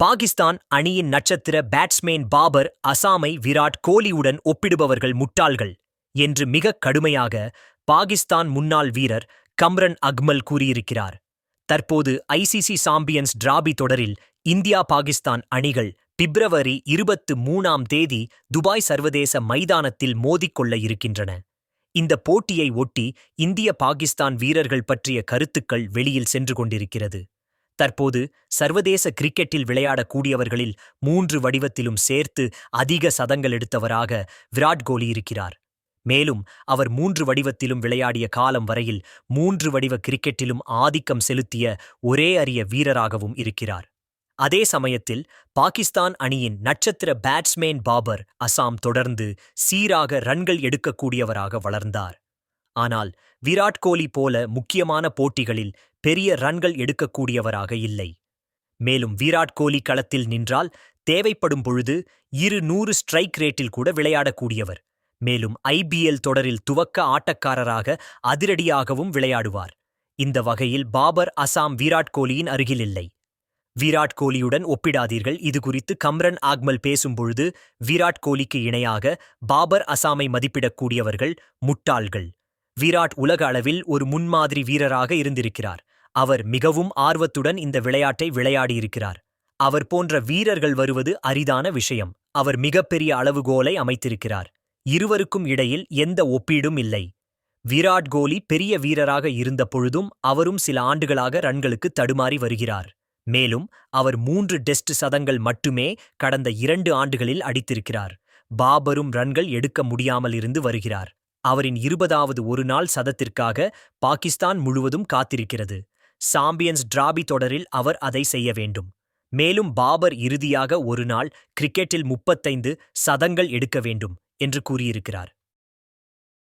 பாகிஸ்தான் அணியின் நட்சத்திர பேட்ஸ்மேன் பாபர் அசாமை விராட் கோலியுடன் ஒப்பிடுபவர்கள் முட்டாள்கள் என்று மிக கடுமையாக பாகிஸ்தான் முன்னாள் வீரர் கம்ரன் அக்மல் கூறியிருக்கிறார். தற்போது ஐசிசி சாம்பியன்ஸ் டிராபி தொடரில் இந்தியா பாகிஸ்தான் அணிகள் பிப்ரவரி இருபத்து மூணாம் தேதி துபாய் சர்வதேச மைதானத்தில் மோதிக்கொள்ள இருக்கின்றன. இந்த போட்டியை ஒட்டி இந்திய பாகிஸ்தான் வீரர்கள் பற்றிய கருத்துக்கள் வெளியில் சென்று கொண்டிருக்கிறது. தற்போது சர்வதேச கிரிக்கெட்டில் விளையாடக்கூடியவர்களில் மூன்று வடிவத்திலும் சேர்த்து அதிக சதங்கள் எடுத்தவராக விராட் கோலி இருக்கிறார். மேலும் அவர் மூன்று வடிவத்திலும் விளையாடிய காலம் வரையில் மூன்று வடிவ கிரிக்கெட்டிலும் ஆதிக்கம் செலுத்திய ஒரே அரிய வீரராகவும் இருக்கிறார். அதே சமயத்தில் பாகிஸ்தான் அணியின் நட்சத்திர பேட்ஸ்மேன் பாபர் அசாம் தொடர்ந்து சீராக ரன்கள் எடுக்கக்கூடியவராக வளர்ந்தார். ஆனால் விராட் கோலி போல முக்கியமான போட்டிகளில் பெரிய ரன்கள் எடுக்கக்கூடியவராக இல்லை. மேலும் விராட் கோலி களத்தில் நின்றால் தேவைப்படும் பொழுது இரு நூறு ஸ்ட்ரைக் ரேட்டில் கூட விளையாடக்கூடியவர். மேலும் ஐபிஎல் தொடரில் துவக்க ஆட்டக்காரராக அதிரடியாகவும் விளையாடுவார். இந்த வகையில் பாபர் அசாம் விராட் கோலியின் அருகில் இல்லை. விராட் கோலியுடன் ஒப்பிடாதீர்கள். இது குறித்து கம்ரன் ஆக்மல் பேசும்பொழுது விராட் கோலிக்கு இணையாக பாபர் அசாமை மதிப்பிடக்கூடியவர்கள் முட்டாள்கள். விராட் உலக அளவில் ஒரு முன்மாதிரி வீரராக இருந்திருக்கிறார். அவர் மிகவும் ஆர்வத்துடன் இந்த விளையாட்டை விளையாடியிருக்கிறார். அவர் போன்ற வீரர்கள் வருவது அரிதான விஷயம். அவர் மிகப்பெரிய அளவுகோலை அமைத்திருக்கிறார். இருவருக்கும் இடையில் எந்த ஒப்பீடும் இல்லை. விராட் கோலி பெரிய வீரராக இருந்த பொழுதும் அவரும் சில ஆண்டுகளாக ரன்களுக்கு தடுமாறி வருகிறார். மேலும் அவர் மூன்று டெஸ்ட் சதங்கள் மட்டுமே கடந்த இரண்டு ஆண்டுகளில் அடித்திருக்கிறார். பாபரும் ரன்கள் எடுக்க முடியாமல் இருந்து வருகிறார். அவரின் இருபதாவது ஒருநாள் சதத்திற்காக பாகிஸ்தான் முழுவதும் காத்திருக்கிறது. சாம்பியன்ஸ் டிராபி தொடரில் அவர் அதை செய்ய வேண்டும். மேலும் பாபர் இறுதியாக ஒருநாள் கிரிக்கெட்டில் முப்பத்தைந்து சதங்கள் எடுக்க வேண்டும் என்று கூறியிருக்கிறார்.